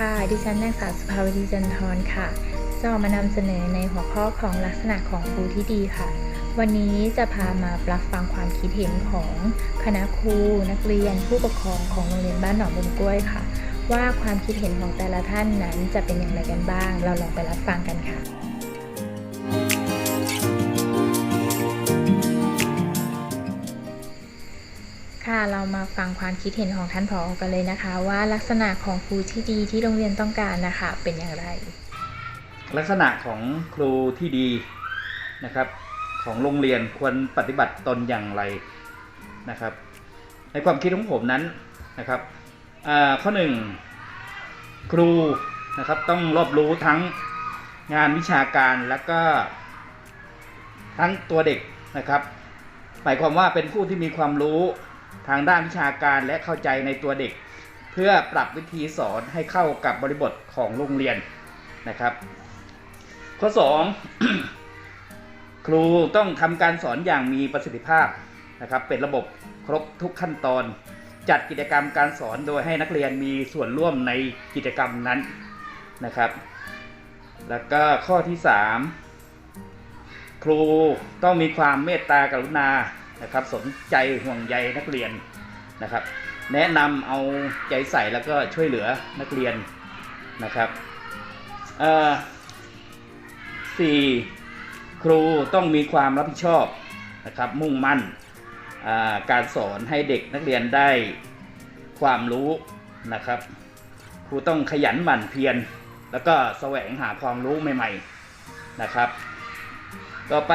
ค่ะ ดิฉันนางสาวสุภาวดีจันทร์ค่ะ จะออกมานำเสนอในหัวข้อของลักษณะของครูที่ดีค่ะ วันนี้จะพามาปรับฟังความคิดเห็นของคณะครูนักเรียนผู้ปกครองของโรงเรียนบ้านหนองบุญกล้วยค่ะ ว่าความคิดเห็นของแต่ละท่านนั้นจะเป็นอย่างไรกันบ้าง เราลองไปรับฟังกันค่ะ เรามาฟังความคิดเห็นของท่านผอกันเลยนะคะ ว่าลักษณะของครูที่ดีที่โรงเรียนต้องการนะคะ เป็นอย่างไร ลักษณะของครูที่ดีนะครับ ของโรงเรียนควรปฏิบัติตนอย่างไรนะครับ ในความคิดของผมนั้นนะครับอ่าข้อหนึ่งครูนะครับต้องรอบรู้ทั้งงานวิชาการแล้วก็ทั้งตัวเด็กนะครับหมายความว่าเป็นผู้ที่มีความรู้ ทางด้านวิชาการและเข้าใจในตัวเด็ก เพื่อปรับวิธีสอนให้เข้ากับบริบทของโรงเรียนนะครับ ข้อ 2 ครูต้องทำการสอนอย่างมีประสิทธิภาพนะครับเป็นระบบครบทุกขั้นตอน จัดกิจกรรมการสอนโดยให้นักเรียนมีส่วนร่วมในกิจกรรมนั้นนะครับ แล้วก็ข้อที่ 3 ครูต้องมีความเมตตากรุณา นะครับ สนใจห่วงใยนักเรียนนะครับ แนะนำเอาใจใส่แล้วก็ช่วยเหลือนักเรียนนะครับเอ่ครูต้องมีความรับผิดชอบนะครับ มุ่งมั่นาการสอนให้เด็กนักเรียนได้ความรู้นะครับ ครูต้องขยันหมั่นเพียรแล้วก็แสวงหาความรู้ใหม่ ๆนะครับ ต่อไป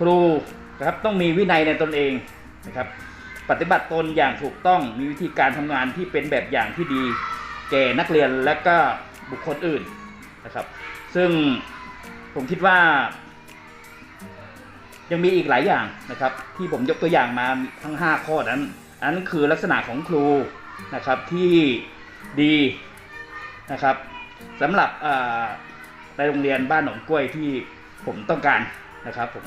ครูนะครับต้องมีวินัยในตนเองนะครับ ปฏิบัติตนอย่างถูกต้องมีวิธีการทำงานที่เป็นแบบอย่างที่ดี แก่นักเรียนและก็บุคคลอื่นนะครับ ซึ่งผมคิดว่า ยังมีอีกหลายอย่างนะครับ ที่ผมยกตัวอย่างมาทั้ง 5 ข้อนั้น อันนั้นคือลักษณะของครูนะครับที่ดีนะครับสำหรับในโรงเรียนบ้านหนองกล้วยที่ผมต้องการนะครับผม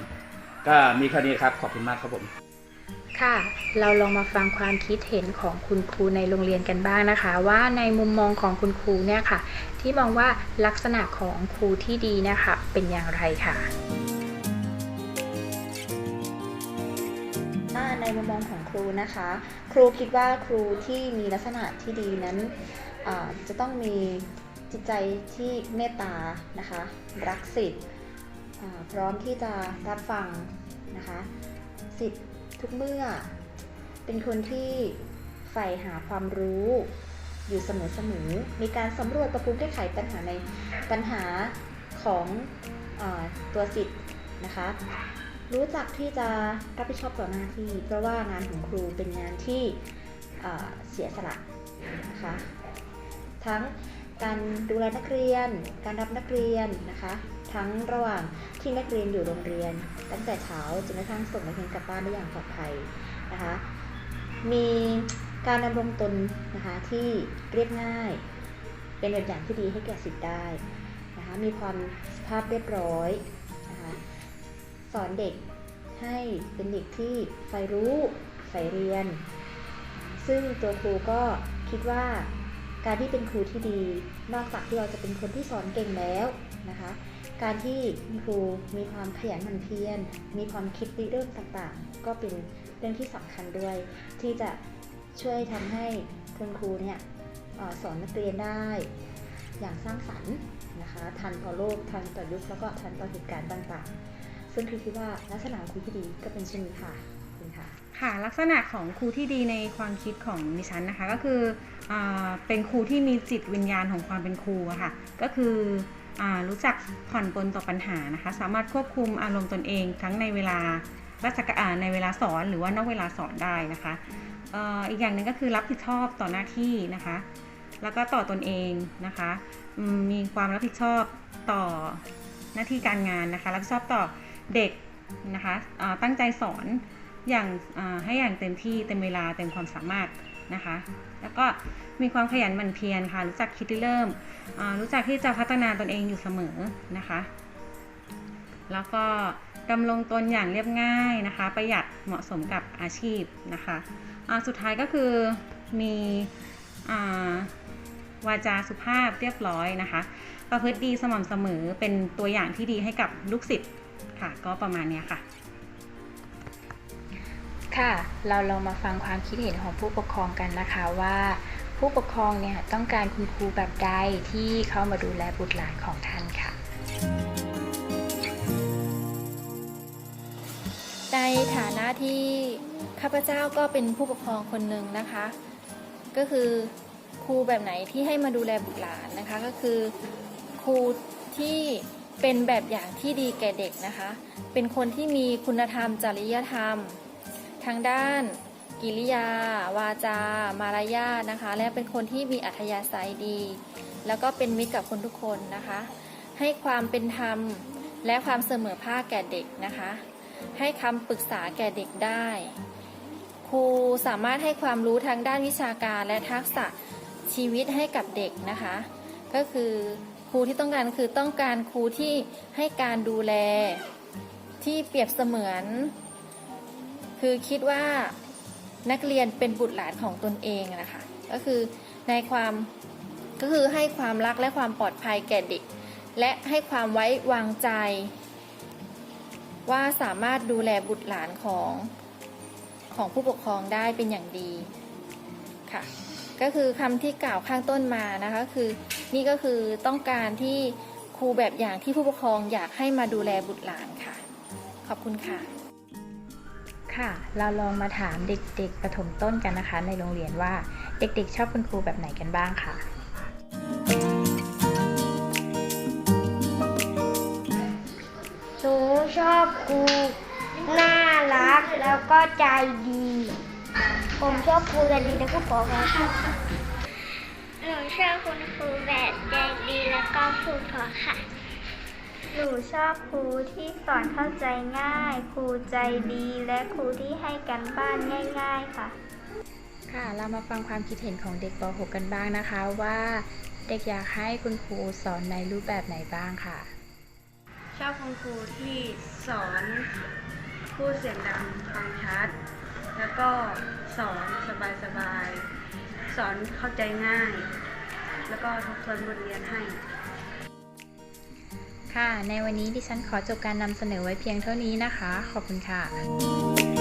ก็มีแค่นี้ครับขอบคุณมากครับผม ค่ะ เราลองมาฟังความคิดเห็นของคุณครูในโรงเรียนกันบ้างนะคะ ว่าในมุมมองของคุณครูเนี่ยค่ะ ที่มองว่าลักษณะของครูที่ดีเนี่ยค่ะเป็นอย่างไรค่ะถ้าในมุมมองของครูนะคะ ครูคิดว่าครูที่มีลักษณะที่ดีนั้นอ่าจะต้องมีจิตใจที่เมตตานะคะ รักสิทธิ์อ่า พร้อมที่จะรับฟังนะคะสิทธิ์ทุกเมื่อ เป็นคนที่ใฝ่หาความรู้อยู่เสมอๆ มีการสำรวจปรับปรุงแก้ไขปัญหาในปัญหาของอตัวสิทธิ์นะคะ รู้จักที่จะรับผิดชอบต่อหน้าที่ เพราะว่างานของครูเป็นงานที่เสียสละนะคะ ทั้ง การดูแลนักเรียน การรับนักเรียนนะคะ ทั้งระหว่างที่นักเรียนอยู่โรงเรียน ตั้งแต่เช้าจนกระทั่งส่งนักเรียนกลับบ้านได้อย่างปลอดภัยนะคะ มีการดำรงตนนะคะที่เรียบง่าย เป็นแบบอย่างที่ดีให้แก่สิทธิ์ได้นะคะ มีความสภาพเรียบร้อยนะคะสอนเด็กให้เป็นเด็กที่ใฝ่รู้ใฝ่เรียน ซึ่งตัวครูก็คิดว่า การที่เป็นครูที่ดี นอกจากที่เราจะเป็นคนที่สอนเก่งแล้วนะคะ การที่ครูมีความขยันหมั่นเพียร มีความคิดริเริ่มต่างๆ ก็เป็นเรื่องที่สำคัญด้วย ที่จะช่วยทำให้คุณครูเนี่ยอสอนนักเรียนได้ อย่างสร้างสรรค์นะคะทันต่อโลกทันต่อยุคแล้วก็ทันต่อเหตุการณ์ต่างๆ ซึ่งคือคิดว่าลักษณะของครูที่ดีก็เป็นเช่นนี้ค่ะ ค่ะลักษณะของครูที่ดีในความคิดของดิฉันนะคะก็คืออเป็นครูที่มีจิตวิญญาณของความเป็นครูค่ะก็คืออรู้จักผ่อนปลนต่อปัญหานะคะสามารถควบคุมอารมณ์ตนเองทั้งในเวลาราชการในเวลาสอนหรือว่านอกเวลาสอนได้นะคะอ,อีกอย่างหนึ่งก็คือรับผิดชอบต่อหน้าที่นะคะ แล้วก็ต่อตนเองนะคะมีความรับผิดชอบต่อหน้าที่การงานนะคะรับผิดชอบต่อเด็กนะคะตั้งใจสอน อย่างให้อย่างเต็มที่เต็มเวลาเต็มความสามารถนะคะ แล้วก็มีความขยันหมั่นเพียรค่ะ รู้จักคิดเริ่ม รู้จักที่จะพัฒนาตนเองอยู่เสมอนะคะ แล้วก็ดำรงตนอย่างเรียบง่ายนะคะ ประหยัดเหมาะสมกับอาชีพนะคะสุดท้ายก็คือมีอวาจาสุภาพเรียบร้อยนะคะ ประพฤติดีสม่ำเสมอเป็นตัวอย่างที่ดีให้กับลูกศิษย์ค่ะ ก็ประมาณนี้ค่ะ ค่ะ เราลองมาฟังความคิดเห็นของผู้ปกครองกันนะคะว่า ผู้ปกครองเนี่ยต้องการคุณครูแบบใดที่เข้ามาดูแลบุตรหลานของท่านค่ะ ในฐานะที่ข้าพเจ้าก็เป็นผู้ปกครองคนหนึ่งนะคะ ก็คือครูแบบไหนที่ให้มาดูแลบุตรหลานนะคะ ก็คือครูที่เป็นแบบอย่างที่ดีแก่เด็กนะคะ เป็นคนที่มีคุณธรรมจริยธรรม ทางด้าน กิริยา วาจา มารยาทนะคะ และเป็นคนที่มีอัธยาศัยดี แล้วก็เป็นมิตรกับคนทุกคนนะคะ ให้ความเป็นธรรมและความเสมอภาคแก่เด็กนะคะ ให้คำปรึกษาแก่เด็กได้ ครูสามารถให้ความรู้ทางด้านวิชาการและทักษะชีวิตให้กับเด็กนะคะ ก็คือครูที่ต้องการคือต้องการครูที่ให้การดูแลที่เปรียบเสมือน คือคิดว่านักเรียนเป็นบุตรหลานของตนเองนะคะก็คือในความก็คือให้ความรักและความปลอดภัยแก่เด็ก และให้ความไว้วางใจ ว่าสามารถดูแลบุตรหลานของของผู้ปกครองได้เป็นอย่างดีค่ะก็คือคำที่กล่าวข้างต้นมานะคะคือนี่ก็คือต้องการที่ครูแบบอย่างที่ผู้ปกครองอยากให้มาดูแลบุตรหลานค่ะ ขอบคุณค่ะ ค่ะ เราลองมาถามเด็กๆประถมต้นกันนะคะ ในโรงเรียนว่าเด็กๆ ชอบคุณครูแบบไหนกันบ้างค่ะ หนูชอบครูน่ารักแล้วก็ใจดี ผมชอบครูใจดีและก็ขอครับหนูชอบคุณครูแบบใจดีแล้วก็พูดเพราะค่ะ หนูชอบครูที่สอนเข้าใจง่าย ครูใจดีและครูที่ให้กันบ้านง่าย ๆค่ะ ค่ะ เรามาฟังความคิดเห็นของเด็กป .6 กันบ้างนะคะว่าเด็กอยากให้คุณครูสอนในรูปแบบไหนบ้างค่ะ ชอบคุณครูที่สอนพูดเสียงดังฟังชัด แล้วก็สอนสบายๆสอนเข้าใจง่าย แล้วก็ทบทวนบทเรียนให้ ค่ะ ในวันนี้ดิฉันขอจบการนำเสนอไว้เพียงเท่านี้นะคะ ขอบคุณค่ะ